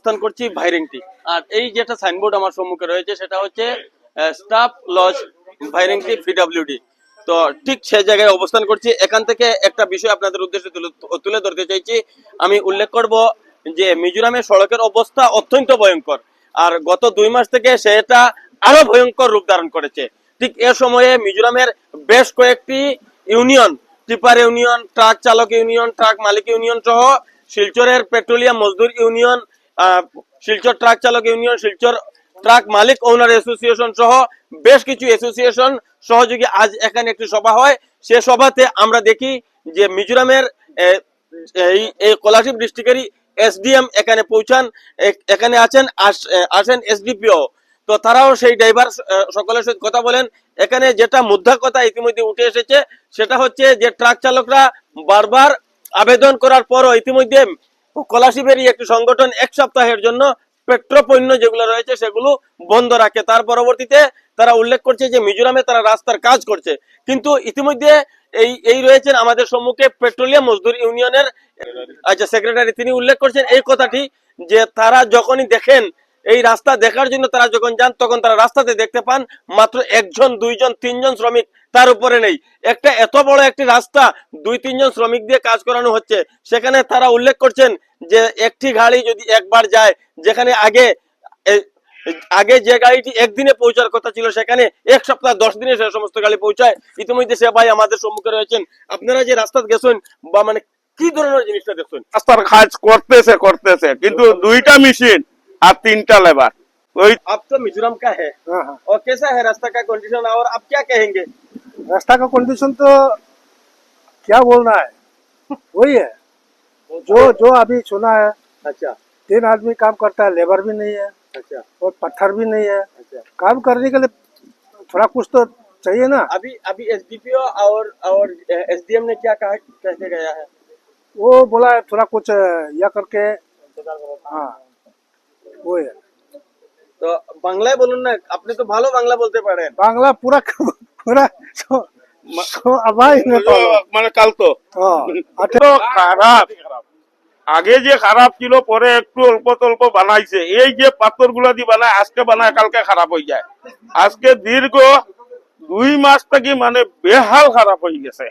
অবস্থান করছি ভাইরিংটি আর এই যেটা সাইনবোর্ড আমার সম্মুখে রয়েছে, সেটা হচ্ছে স্টাফ লজ ভাইরিংটি পিডাব্লিউডি তো ঠিক সে জায়গায় অবস্থান করছি। এখান থেকে একটা বিষয় আপনাদের উদ্দেশ্যে তুলে ধরতে চাইছি। আমি উল্লেখ করব যে মিজোরামের সড়কের অবস্থা অত্যন্ত ভয়ঙ্কর। আর গত দুই মাস থেকে সেটা আরও ভয়ঙ্কর রূপ ধারণ করেছে। ঠিক এ সময়ে মিজোরামের বেশ কয়েকটি ইউনিয়ন, টিপার ইউনিয়ন, ট্রাক চালক ইউনিয়ন, ট্রাক মালিক ইউনিয়ন সহ শিলচরের পেট্রোলিয়াম মজদুর ইউনিয়ন শিলচর ট্রাক চালক ইউনিয়ন শিলচর ট্রাক মালিক ওনার অ্যাসোসিয়েশন সহ বেশ কিছু অ্যাসোসিয়েশন সহযোগী আজ এখানে একটি সভা হয়। সে সভাতে আমরা দেখি যে মিজোরামের এই এই ডিস্ট্রিক্টেরই এসডিএম এখানে পৌঁছান এখানে আছেন আস- আহ, আছেন এসডিপিও। তো তারাও সেই ড্রাইভার সকলের সাথে কথা বলেন। এখানে যেটা মুদ্রা কথা ইতিমধ্যে উঠে এসেছে সেটা হচ্ছে যে ট্রাক চালকরা বারবার আবেদন করার পরও ইতিমধ্যে কলাশিপেরই একটি সংগঠন এক সপ্তাহের জন্য পেট্রোপণ্য যেগুলো রয়েছে সেগুলো বন্ধ রাখে। তার পরবর্তীতে তারা উল্লেখ করছে যে, মিজোরামে তারা রাস্তার কাজ করছে। কিন্তু ইতিমধ্যে এই এই রয়েছেন আমাদের সম্মুখে পেট্রোলিয়াম মজদুর ইউনিয়নের আচ্ছা সেক্রেটারি। তিনি উল্লেখ করছেন এই কথাটি যে, তারা যখনই দেখেন এই রাস্তা দেখার জন্য তারা যখন যান, তখন তারা রাস্তাতে দেখতে পান মাত্র একজন, দুইজন, তিনজন শ্রমিক তার উপরে নেই। একটা এত বড় একটি রাস্তা, দুই, তিনজন শ্রমিক দিয়ে কাজ করানো হচ্ছে। সেখানে তারা উল্লেখ করছেন যে একটি গাড়ি যদি একবার যায় যেখানে আগে এ- আগে যে গাড়িটি একদিনে পৌঁছার কথা ছিল সেখানে এক সপ্তাহ দশ দিনে সে সমস্ত গাড়ি পৌঁছায় ইতিমধ্যে সে ভাই আমাদের সম্মুখে রয়েছেন আপনারা যে রাস্তা গেছেন বা মানে কি ধরনের জিনিসটা দেখছেন রাস্তার কাজ করতেছে করতেছে কিন্তু দুইটা মেশিন আর তিনটা লেবার ওই आप तो मिजोरम का है हाँ हाँ और कैसा है रास्ता का कंडीशन और आप क्या कहेंगे रास्ता का कंडीशन तो क्या बोलना है वही है जो जो अभी सुना है अच्छा। तीन आदमी काम करता है लेबर भी नहीं है अच्छा। और पत्थर भी नहीं है। अच्छा। काम करने के लिए थोड़ा कुछ तो चाहिए ना। अभी अभी एसडीपीओ और और एसडीएम ने क्या कहा कैसे गया है? वो बोला है थोड़ा कुछ यह करके हाँ वो है। तो बांग्ला बोलो ना अपने तो भालो बांग्ला बोलते पड़े बांग्ला पूरा पूरा মানে খারাপ। আগে যে খারাপ ছিল পরে একটু অল্প তল্প বানাইছে। এই যে পাথরগুলা দিয়ে বানায় আজকে বানায় কালকে খারাপ হয়ে যায়। আজকে দীর্ঘ দুই মাস থেকে মানে বেহাল খারাপ হয়ে গেছে।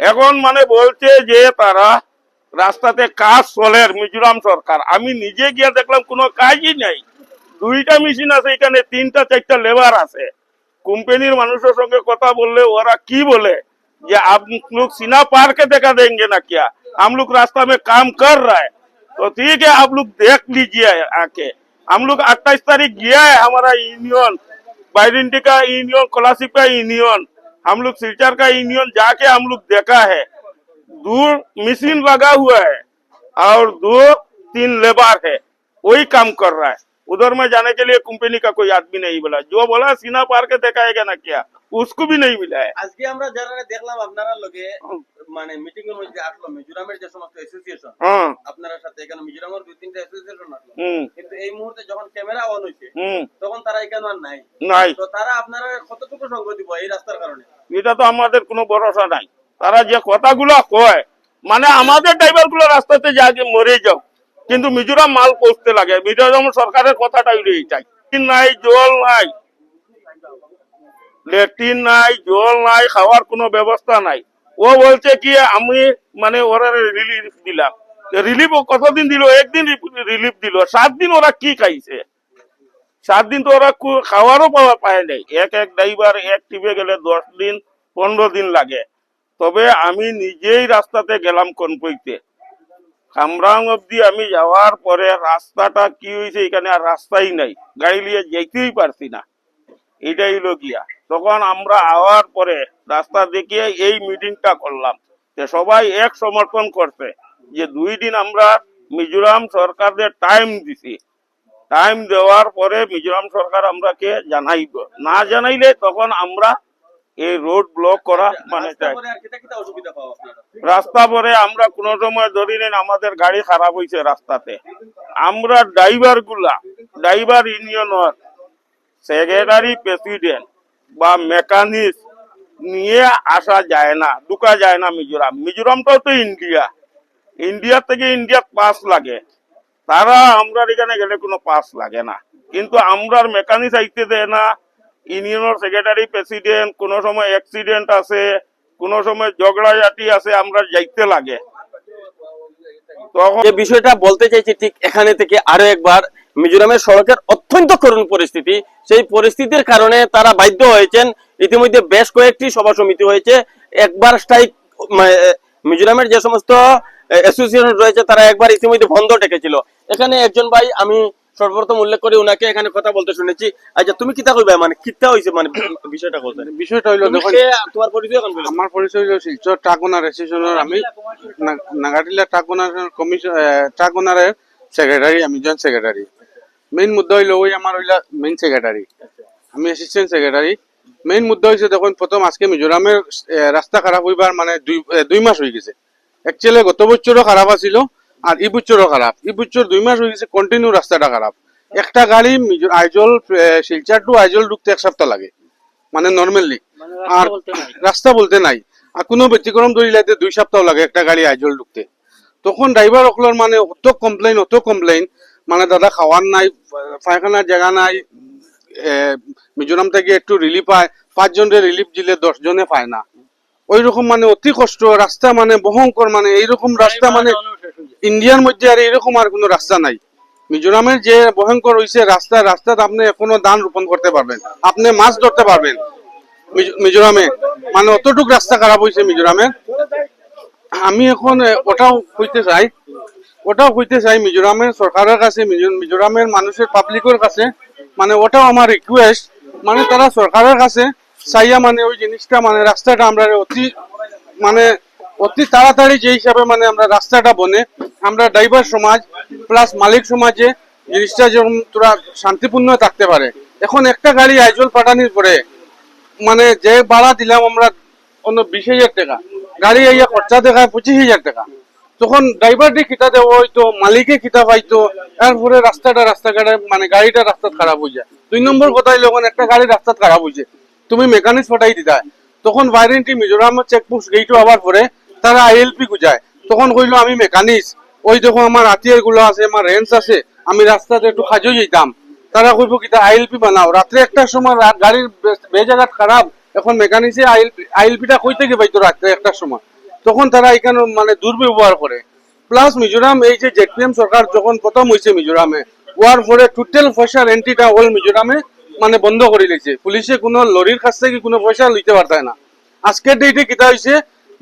এখন মানে বলছে যে তারা রাস্তাতে কাজ চলে মিজোরাম সরকার। আমি নিজে গিয়ে দেখলাম কোনো কাজই নাই। দুইটা মেশিন আছে এখানে তিনটা চারটা লেবার আছে। কোম্পানির মানুষের সঙ্গে কথা বললে ওরা কি বলে যে आप लोग सीना पार के देखा देंगे ना क्या हम लोग रास्ता में काम कर रहा है तो ठीक है आप लोग देख लीजिए आके हम लोग अट्ठाईस तारीख गया है हमारा यूनियन बाइडेंटी का यूनियन कोलासिप का यूनियन हम लोग सिलचर का यूनियन जाके हम लोग देखा है दो मशीन लगा हुआ है और दो तीन लेबर है वही काम कर रहा है उधर में जाने के लिए कंपनी का कोई आदमी नहीं बोला जो बोला सीना पार के देखाएगा ना क्या उसको भी नहीं मिला है আজকে আমরা যারা দেখলাম আপনারা লগে মানে মিটিং এর মধ্যে আসলো মিজোরামের যে সমস্ত অ্যাসোসিয়েশন हाँ আপনারা সাথে এখানে মিজোরামের দুই তিনটা অ্যাসোসিয়েশন আসলো हम्म কিন্তু এই মুহূর্তে যখন ক্যামেরা অন হয়েছে हम्म তখন তারা এখানে আর নাই নাই তো তারা আপনারা কতটুকু সঙ্গ দিব এই রাস্তার কারণে এটা তো আমাদের কোনো ভরসা নাই তারা যে কথাগুলো কয় মানে আমাদের ড্রাইভার গুলো রাস্তাতে যা যে মরে যাও কিন্তু মিজোরাম মাল পৌঁছতে লাগে। মিজোরাম সরকারের কথাটা এইটাই নাই, জল নাই। লেট্রিন নাই, জল নাই, খাওয়ার কোনো ব্যবস্থা নাই। ও বলছে কি, আমি মানে ওরা রিলিফ দিলাম। রিলিফ কতদিন দিল? একদিন রিলিফ দিল। সাত দিন ওরা কি খাইছে? সাত দিন তো ওরা খাওয়ারও পাওয়া পায় নাই। এক এক ড্রাইভার, এক টিপে গেলে দশ দিন, পনেরো দিন লাগে। তবে আমি নিজেই রাস্তাতে গেলাম কনপইতে কামরাং অব্দি আমি যাওয়ার পরে রাস্তাটা কি হয়েছে এখানে আর রাস্তাই নাই। গাড়ি নিয়ে যেতেই পারছি না। এটাই হলো গিয়া। তখন আমরা আওয়ার পরে রাস্তা দেখিয়ে এই মিটিংটা করলাম যে সবাই এক সমর্থন করছে যে দুই দিন আমরা মিজোরাম সরকারদের টাইম দিছি। টাইম দেওয়ার পরে মিজোরাম সরকার আমরাকে জানাইব। না জানাইলে তখন আমরা এই রোড ব্লক করা মানে রাস্তা পরে আমরা কোনো সময় ধরি নেন আমাদের গাড়ি খারাপ হয়েছে রাস্তাতে। আমরা ড্রাইভারগুলা ড্রাইভার ইউনিয়নের সেক্রেটারি প্রেসিডেন্ট বা মেকানিক নিয়ে আসা যায় না ঢুকা যায় না মিজোরাম। মিজোরামটাও তো ইন্ডিয়া। ইন্ডিয়া থেকে ইন্ডিয়া পাস লাগে। তারা আমরা এখানে গেলে কোনো পাস লাগে না। কিন্তু আমরার মেকানিক আইতে দেয় না ইউনিয়নের সেক্রেটারি, প্রেসিডেন্ট, কোন সময় অ্যাক্সিডেন্ট আছে, কোন সময় ঝগড়াঝাটি আছে, আমরা যাইতে লাগে। তখন যে বিষয়টা বলতে চাইছি, ঠিক এখানে থেকে আরও একবার, মিজোরামের সড়কের অত্যন্ত করুণ পরিস্থিতি। সেই পরিস্থিতির কারণে তারা বাধ্য হয়েছেন, ইতিমধ্যে বেশ কয়েকটি সভা সমিতি হয়েছে। একবার স্ট্রাইক মিজোরামের যে সমস্ত অ্যাসোসিয়েশন রয়েছে, তারা একবার ইতিমধ্যে বন্ধ ডেকেছিল। এখানে একজন ভাই, আমি সর্বপ্রথম উল্লেখ করি উনাকে এখানে কথা বলতে শুনেছি। আচ্ছা তুমি কিতা কইবা? মানে কিতা হইছে? মানে বিষয়টা বলতে বিষয়টা হইল দেখুন তোমার পরিচয় এখন বলো। আমার পরিচয় হইল শিলচর ট্রাক ওনার অ্যাসোসিয়েশনের আমি নাগাটিলা ট্রাকুনার কমিশন ট্রাকুনারের সেক্রেটারি আমি জয়েন্ট সেক্রেটারি মেইন মুদ্দা হইল ওই আমার হইলা মেইন সেক্রেটারি আমি অ্যাসিস্ট্যান্ট সেক্রেটারি মেইন মুদ্দা হইছে দেখুন প্রথম আজকে মিজোরামের রাস্তা খারাপ হইবার মানে দুই দুই মাস হয়ে গেছে। অ্যাকচুয়ালি গত বছরও খারাপ আছিল। আর এই বছরও খারাপ। এই বছর দুই মাস হয়ে গেছে কন্টিনিউ রাস্তাটা খারাপ। একটা গাড়ি আইজল শিলচর টু আইজল ঢুকতে এক সপ্তাহ লাগে। মানে নর্মালি আর রাস্তা বলতে নাই। আর কোনো ব্যতিক্রম ধরিলাইতে দুই সপ্তাহ লাগে একটা গাড়ি আইজল ঢুকতে। তখন ড্রাইভার অকলর মানে অত কমপ্লেইন অত কমপ্লেইন মানে দাদা খাওয়ার নাই পায়খানার জায়গা নাই। মিজোরাম থেকে একটু রিলিফ পায়। পাঁচজনের রিলিফ দিলে দশ জনে পায় না। ওই রকম মানে অতি কষ্ট। রাস্তা মানে ভয়ঙ্কর মানে এইরকম রাস্তা মানে ইন্ডিয়ার মধ্যে আর এরকম আর কোনো রাস্তা নাই। মিজোরামের যে ভয়ঙ্কর হয়েছে রাস্তা, রাস্তাতে আপনি এখনও ধান রোপণ করতে পারবেন। আপনি মাছ ধরতে পারবেন মিজোরামে। মানে অতটুক রাস্তা খারাপ হয়েছে মিজোরামে। আমি এখন ওটাও কইতে চাই। ওটাও কইতে চাই মিজোরামের সরকারের কাছে মিজোরামের মানুষের পাবলিকের কাছে। মানে ওটাও আমার রিকোয়েস্ট মানে তারা সরকারের কাছে চাইয়া মানে ওই জিনিসটা মানে রাস্তাটা আমরা অতি মানে অতি তাড়াতাড়ি যে হিসাবে মানে আমরা রাস্তাটা বনে আমরা ড্রাইভার সমাজ প্লাস মালিক সমাজে জিনিসটা যেরকম তোরা শান্তিপূর্ণ থাকতে পারে। এখন একটা গাড়ি আইজল পাঠানির পরে মানে যে ভাড়া দিলাম আমরা অন্য বিশ হাজার টাকা, গাড়ি আইয়া খরচা দেখায় পঁচিশ হাজার টাকা। তখন ড্রাইভারটি কিতা দেওয়া হইতো, মালিকে কিতা পাইতো এরপরে রাস্তাটা রাস্তাঘাটে মানে গাড়িটা রাস্তা খারাপ হয়ে যায় দুই নম্বর কথা হইল একটা গাড়ি রাস্তা খারাপ হয়েছে তুমি মেকানিক পাঠাই দিতা। তখন বাইরেন্টি মিজোরামের চেকপোস্ট গেইটো আবার পরে, তারা আইএলপি গুজায় তখন কইলো, আমি মেকানিক ওই দেখো আমার আত্মীয়গুলো আছে, আমার রেঞ্জ আছে, আমি রাস্তাতে একটু খাজো যেতাম। তারা কইব কিতা আইএলপি বানাও। রাত্রে একটার সময় গাড়ির বেজাগাত খারাপ, এখন মেকানিসে আইএলপি আইএলপিটা কই থেকে পাইতো রাত্রে একটার সময়। তখন তারা এখানে মানে দুর্ব্যবহার করে। প্লাস মিজোরাম, এই যে জেপিএম সরকার যখন প্রথম হয়েছে মিজোরামে, ওয়ার পরে টোটাল পয়সার এন্ট্রিটা হল মিজোরামে মানে বন্ধ করে দিয়েছে। পুলিশে কোনো লরির কাছ থেকে কোনো পয়সা লইতে পারতায় না। আজকের ডেটে কিতা হয়েছে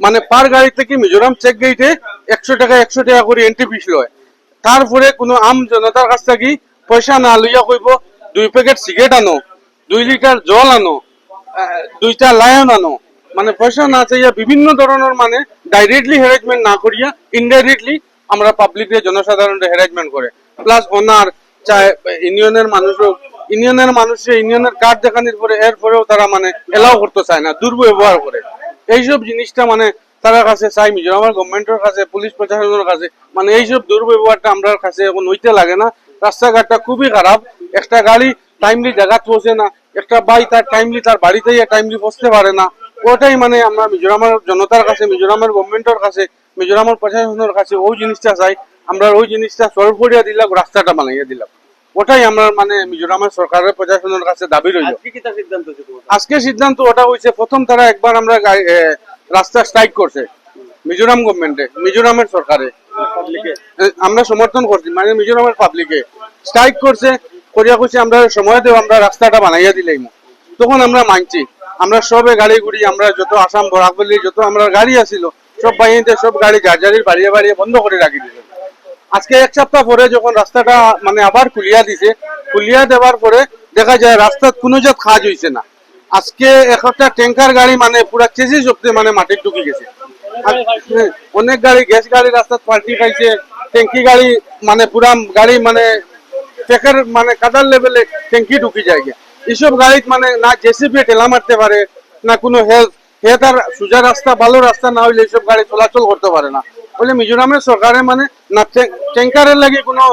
মানে পার গাড়ি থেকে মিজোরাম চেক গেইটে একশো টাকা একশো টাকা করে এন্ট্রি ফিস লয়। তারপরে কোনো আম জনতার কাছ থেকে পয়সা না লইয়া কইব, দুই প্যাকেট সিগারেট আনো, দুই লিটার জল আনো দুইটা লায়ন আনো। মানে পয়সা না চাইয়া বিভিন্ন ধরনের মানে ডাইরেক্টলি হ্যারাসমেন্ট না করিয়া ইনডাইরেক্টলি আমরা পাবলিকের জনসাধারণের হ্যারাসমেন্ট করে। প্লাস ওনার চাই ইউনিয়নের মানুষও ইউনিয়নের মানুষে ইউনিয়নের কার্ড দেখানোর পরে এরপরেও তারা মানে এলাও করতে চায় না, দুর্ব্যবহার করে। এইসব জিনিসটা মানে তার কাছে চাই মিজোরামের গভর্নমেন্টের কাছে পুলিশ প্রশাসনের কাছে মানে এইসব দুর্ব্যবহারটা আমরা কাছে এখন হইতে লাগে না। রাস্তাঘাটটা খুবই খারাপ। একটা গাড়ি টাইমলি জায়গা পৌঁছে না। একটা বাই তার টাইমলি তার বাড়িতে টাইমলি পৌঁছতে পারে না। ওটাই মানে আমরা মিজোরামের জনতার কাছে, মিজোরামের গভর্নমেন্টের কাছে, মিজোরামের প্রশাসনের কাছে ওই জিনিসটা চাই। আমরা ওই জিনিসটা সলভ করিয়া দিলাম, রাস্তাটা বানাইয়া দিলাম। ওটাই আমরা মানে মিজোরামের সরকারের প্রশাসনের কাছে দাবি রইল। আজকে সিদ্ধান্ত ওটা হয়েছে প্রথম তারা একবার আমরা রাস্তা স্ট্রাইক করছে মিজোরাম গভর্নমেন্টে মিজোরামের সরকারে। আমরা সমর্থন করছি মানে মিজোরামের পাবলিকে স্ট্রাইক করছে করিয়া কইছে আমরা সময় দেব আমরা রাস্তাটা বানাইয়া দিলাম তখন আমরা মানছি আমরা সবে গাড়ি গুড়ি আমরা যত আসাম বরাকবলি যত আমরা গাড়ি আছিল সব বাহিনীতে সব গাড়ি গাড়ি বাড়িয়ে বাড়িয়ে বন্ধ করে রাখি দিছে আজকে এক সপ্তাহ পরে যখন রাস্তাটা মানে আবার খুলিয়া দিছে খুলিয়া দেওয়ার পরে দেখা যায় রাস্তার কোনো জাত কাজ হইছে না। আজকে একটা ট্যাঙ্কার গাড়ি মানে পুরা চেসি সপ্তাহে মানে মাটির ঢুকি গেছে। হ্যাঁ, অনেক গাড়ি গ্যাস গাড়ি রাস্তাত পাল্টি খাইছে ট্যাঙ্কি গাড়ি মানে পুরা গাড়ি মানে ট্রেকের মানে কাদার লেভেলে ট্যাঙ্কি ঢুকি যায় গিয়া। এইসব গাড়িত মানে না জেসিপি ঠেলা মারতে পারে না কোনো হেলথ হে তার সোজা রাস্তা ভালো রাস্তা না হইলে এইসব গাড়ি চলাচল করতে পারে না। বলে মিজোরামের সরকারে মানে না ট্যাঙ্কারের লাগি কোনো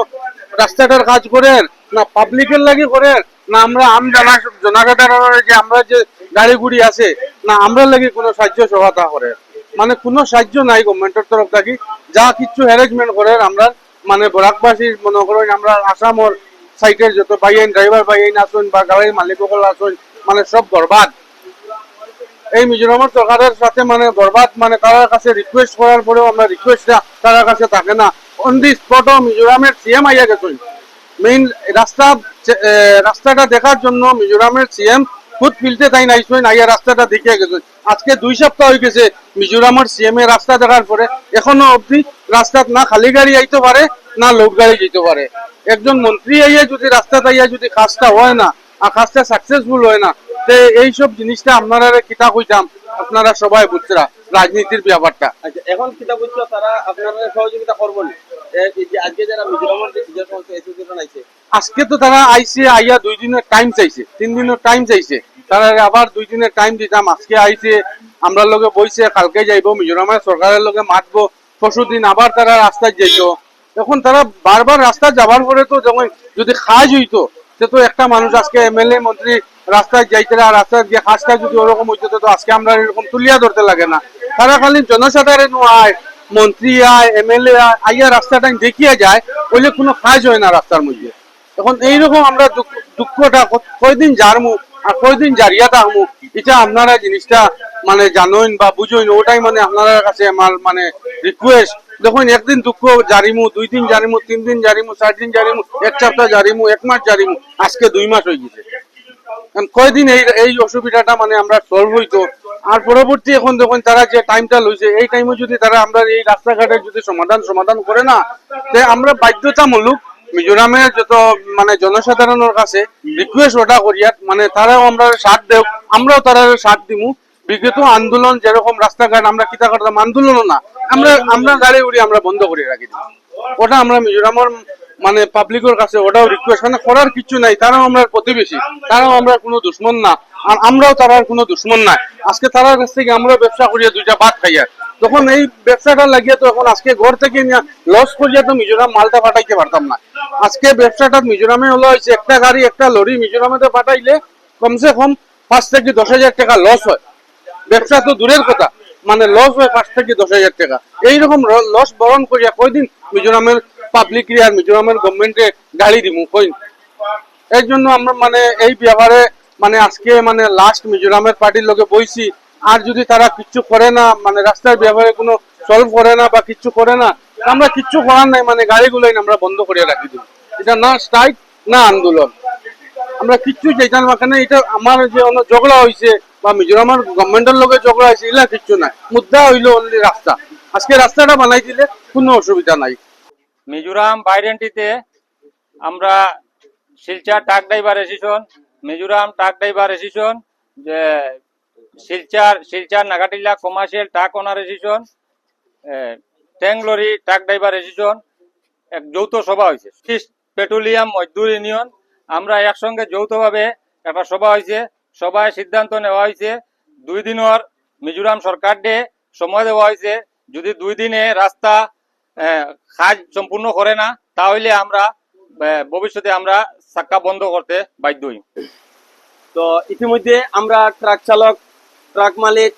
রাস্তাটার কাজ করে, না পাবলিকের লাগি করে, না আমরা আম জানা জনসাধারণের যে আমরা যে গাড়ি গুড়ি আছে, না আমরা লাগি কোনো সাহায্য সহায়তা করে। মানে কোনো সাহায্য নাই গভর্নমেন্টের তরফ থাকি যা কিছু হ্যারেসমেন্ট করে আমরা মানে বরাকবাসী মনে করেন আমরা আসামর সাইটের যত বাইন ড্রাইভার বাইন আসুন বা গাড়ির মালিক সকল আসুন মানে সব বরবাদ। এই মিজোরামের সরকারের সাথে মানে বরবাদ মানে তার কাছে রিকোয়েস্ট করার পরেও আমরা রিকোয়েস্টটা তার কাছে থাকে না। অন দি স্পটও মিজোরামের সিএম আইয়া গেছেন মেইন রাস্তা রাস্তাটা দেখার জন্য মিজোরামের সিএম খুদ ফিল্ডে তাই নাইছেন আইয়া রাস্তাটা দেখে গেছেন আজকে দুই সপ্তাহ হয়ে গেছে মিজোরামের সিএম এর রাস্তা দেখার পরে এখনও অবধি রাস্তাত না খালি গাড়ি আইতে পারে না লোক গাড়ি যেতে পারে একজন মন্ত্রী আইয়া যদি রাস্তা আইয়া যদি কাজটা হয় না আর কাজটা সাকসেসফুল হয় না তে এইসব জিনিসটা আপনারা কিতা কইতাম? আপনারা সবাই বুঝরা রাজনীতির ব্যাপারটা। আচ্ছা এখন কিতা বুঝছ তারা আপনারা সহযোগিতা করবেন আজকে যারা মিজোরামের যে তো তারা আইসে আইয়া দুই দিনের টাইম চাইছে তিন দিনের টাইম চাইছে। তারা আবার দুই দিনের টাইম দিতাম আজকে আইছে আমরা লগে বইছে কালকে যাইবো মিজোরামের সরকারের লগে মাতবো পরশু দিন আবার তারা রাস্তায় যাইতো এখন তারা বারবার রাস্তা যাবার পরে তো যখন যদি খাজ হইতো সে তো একটা মানুষ আজকে এমএলএ মন্ত্রী রাস্তায় যাইতে আর রাস্তায় গিয়ে খাসটা যদি ওরকম হইতো, তো আজকে আমরা এরকম তুলিয়া ধরতে লাগে না। তারা খালি জনসাধারণ আয়, মন্ত্রী আয় এমএলএ আয়, আইয়া রাস্তাটা দেখিয়া যায় ওইলে কোনো কাজ হয় না রাস্তার মধ্যে। এখন এইরকম আমরা দুঃখ- দুঃখটা কয়দিন জারমু, আর কয়দিন জারিয়া থাকমু, এটা আপনারা জিনিসটা মানে জানেন বা বুঝেন ওটাই মানে আপনারা কাছে আমার মানে রিকোয়েস্ট দেখুন একদিন দুঃখ জারিমু, দুই দিন জারিমু, তিন দিন জারিমু, চার দিন জারিমু, এক সপ্তাহ জারিমু, এক মাস জারিমু, আজকে দুই মাস হয়ে গেছে। কয়দিন এই এই অসুবিধাটা মানে আমরা সলভ হইতো আর পরবর্তী এখন যখন তারা যে টাইমটা লইছে, এই টাইমে যদি তারা আমরা এই রাস্তাঘাটের যদি সমাধান সমাধান করে না, তে আমরা বাধ্যতামূলক মিজোরামের যত মানে জনসাধারণের কাছে রিকোয়েস্ট ওটা করিয়া মানে তারাও আমরা সাথ দেও, আমরাও তারা সাথ দিমু। বিগত আন্দোলন যেরকম রাস্তাঘাট, আমরা কিতা করতাম আন্দোলনও না। আমরা আমরা গাড়ি উড়ি আমরা বন্ধ করে রাখি। ওটা আমরা মিজোরামের মানে পাবলিকের কাছে ওটাও রিকোয়েস্ট মানে করার কিছু নাই, তারাও আমরা প্রতিবেশী, তারাও আমরা কোনো দুশ্মন না, আর আমরাও তারার কোনো দুশ্মন নাই আজকে তারার কাছ থেকে আমরা ব্যবসা করিয়া দুইটা ভাত খাইয়া। তখন এই ব্যবসাটা লাগিয়ে তো এখন আজকে ঘর থেকে লস করিয়া তো মিজোরাম মালটা পাঠাইতে পারতাম না। আজকে ব্যবসাটা মিজোরামে হলো হয়েছে, একটা গাড়ি, একটা লরি মিজোরামে তো পাঠাইলে কমসে কম পাঁচ থেকে দশ হাজার টাকা লস হয়। ব্যবসা তো দূরের কথা। মানে লস হয় পাঁচ থেকে দশ হাজার টাকা। এইরকম লস বরণ করিয়া কয়দিন মিজোরামের পাবলিক আর মিজোরামের গভর্নমেন্টে গাড়ি দিমু কই এর জন্য আমরা মানে এই ব্যাপারে মানে আজকে মানে লাস্ট মিজোরামের পার্টির লোকে বইছি। আর যদি তারা কিচ্ছু করে না মানে রাস্তার ব্যাপারে কোনো সলভ করে না বা কিচ্ছু করে না, আমরা কিচ্ছু করার নাই মানে গাড়িগুলোই আমরা বন্ধ করে রাখি দিব এটা না স্ট্রাইক না আন্দোলন। আমরা কিচ্ছু চাইতাম না কেন এটা আমার যে অন্য ঝগড়া হয়েছে বা মিজোরামের গভর্নমেন্টের লগে ঝগড়া হয়েছে এগুলা কিচ্ছু নাই। মুদ্রা হইল অনলি রাস্তা। আজকে রাস্তাটা বানাই দিলে কোনো অসুবিধা নাই। মিজোরাম বাইডেন্টিতে আমরা Silchar truck driver association Mizoram truck driver association যে Silchar Silchar Nagatila commercial truck owner association tank lorry truck driver association এক যৌথ সভা হয়েছে। পেট্রোলিয়াম মজদুর ইউনিয়ন আমরা একসঙ্গে যৌথভাবে একটা সভা হয়েছে। সভায় সিদ্ধান্ত নেওয়া হয়েছে। দুই দিনের মিজোরাম সরকার ডে সময় দেওয়া হয়েছে। যদি দুই দিনে রাস্তা কাজ সম্পূর্ণ করে না, তাহলে আমরা ভবিষ্যতে আমরা চাক্কা বন্ধ করতে বাধ্য হই। তো ইতিমধ্যে আমরা ট্রাক চালক, ট্রাক মালিক,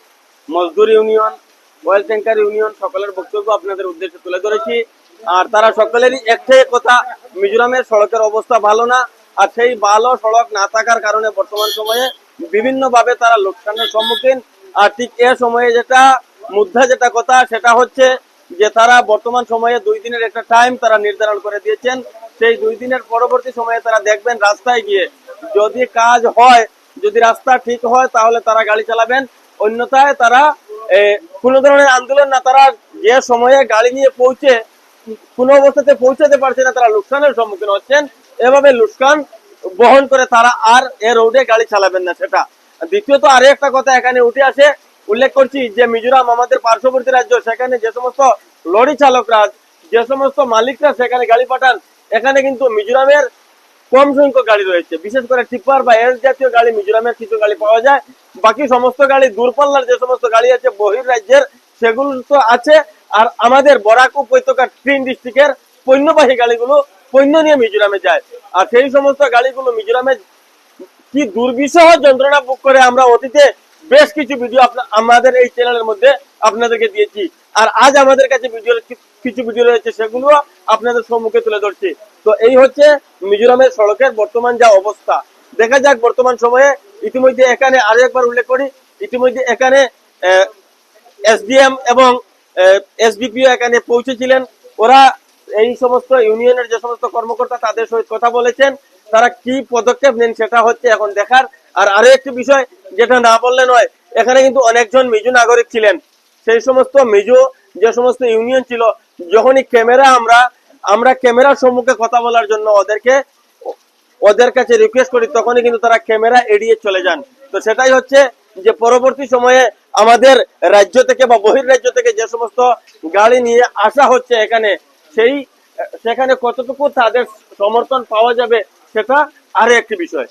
মজদুর ইউনিয়ন অয়েল ট্যাঙ্কার ইউনিয়ন সকলের বক্তব্য আপনাদের উদ্দেশ্যে তুলে ধরেছি। আর তারা সকলেরই একটাই কথা, মিজোরামের সড়কের অবস্থা ভালো না, আর সেই ভালো সড়ক না থাকার কারণে বর্তমান সময়ে বিভিন্ন ভাবে তারা লোকসানের সম্মুখীন। আর ঠিক এ সময়ে যেটা মুদ্রা যেটা কথা, সেটা হচ্ছে যে তারা বর্তমান সময়ে দুই দিনের একটা টাইম তারা নির্ধারণ করে দিয়েছেন। সেই দুই দিনের পরবর্তী সময়ে তারা দেখবেন রাস্তায় গিয়ে যদি কাজ হয়, যদি রাস্তা ঠিক হয়, তাহলে তারা গাড়ি চালাবেন। অন্যথায় তারা কোনো ধরনের আন্দোলন না, তারা যে সময়ে গাড়ি নিয়ে পৌঁছে, কোনো অবস্থাতে পৌঁছাতে পারছে না, তারা লোকসানের সম্মুখীন হচ্ছেন। এভাবে লোকসান বহন করে তারা আর এ রোডে গাড়ি চালাবেন না সেটা। দ্বিতীয়ত আরও একটা কথা এখানে উঠে আসে, উল্লেখ করছি যে মিজোরাম আমাদের পার্শ্ববর্তী রাজ্য, সেখানে যে সমস্ত লরি চালকরা, যে সমস্ত মালিকরা সেখানে গাড়ি পাঠান, এখানে কিন্তু মিজোরামের কম সংখ্যক গাড়ি রয়েছে। বিশেষ করে টিপার বা এস জাতীয় গাড়ি মিজোরামের কিছু গাড়ি পাওয়া যায়। বাকি সমস্ত গাড়ি দূরপাল্লার যে সমস্ত গাড়ি আছে, বহির রাজ্যের, সেগুলো তো আছে। আর আমাদের বরাক উপত্যকা ট্রেন ডিস্ট্রিক্টের পণ্যবাহী গাড়িগুলো পণ্য নিয়ে মিজোরামে যায়। আর সেই সমস্ত গাড়িগুলো মিজোরামে কি দুর্বিষহ যন্ত্রণা বুক করে আমরা অতীতে বেশ কিছু ভিডিও আমাদের এই চ্যানেলের মধ্যে আপনাদেরকে দিয়েছি। আর আজ আমাদের কাছে ভিডিও কিছু ভিডিও রয়েছে সেগুলো আপনাদের সম্মুখে তুলে ধরছি। তো এই হচ্ছে মিজোরামের সড়কের বর্তমান যা অবস্থা। দেখা যাক বর্তমান সময়ে ইতিমধ্যে এখানে আরও একবার উল্লেখ করি, ইতিমধ্যে এখানে এসডিএম এবং এসডিপিও এখানে পৌঁছেছিলেন। ওরা এই সমস্ত ইউনিয়নের যে সমস্ত কর্মকর্তা তাদের সহিত কথা বলেছেন, তারা কি পদক্ষেপ নেন সেটা হচ্ছে এখন দেখার। আর আরও একটি বিষয় যেটা না বললে নয়, এখানে কিন্তু অনেকজন মিজু নাগরিক ছিলেন। সেই সমস্ত মিজু যে সমস্ত ইউনিয়ন ছিল, যখনই ক্যামেরা আমরা আমরা ক্যামেরার সম্মুখে কথা বলার জন্য ওদেরকে, ওদের কাছে রিকোয়েস্ট করি, তখনই কিন্তু তারা ক্যামেরা এড়িয়ে চলে যান। তো সেটাই হচ্ছে যে পরবর্তী সময়ে আমাদের রাজ্য থেকে বা বহির রাজ্য থেকে যে সমস্ত গাড়ি নিয়ে আসা হচ্ছে এখানে সেই সেখানে কতটুকু তাদের সমর্থন পাওয়া যাবে সেটা আরও একটি বিষয়।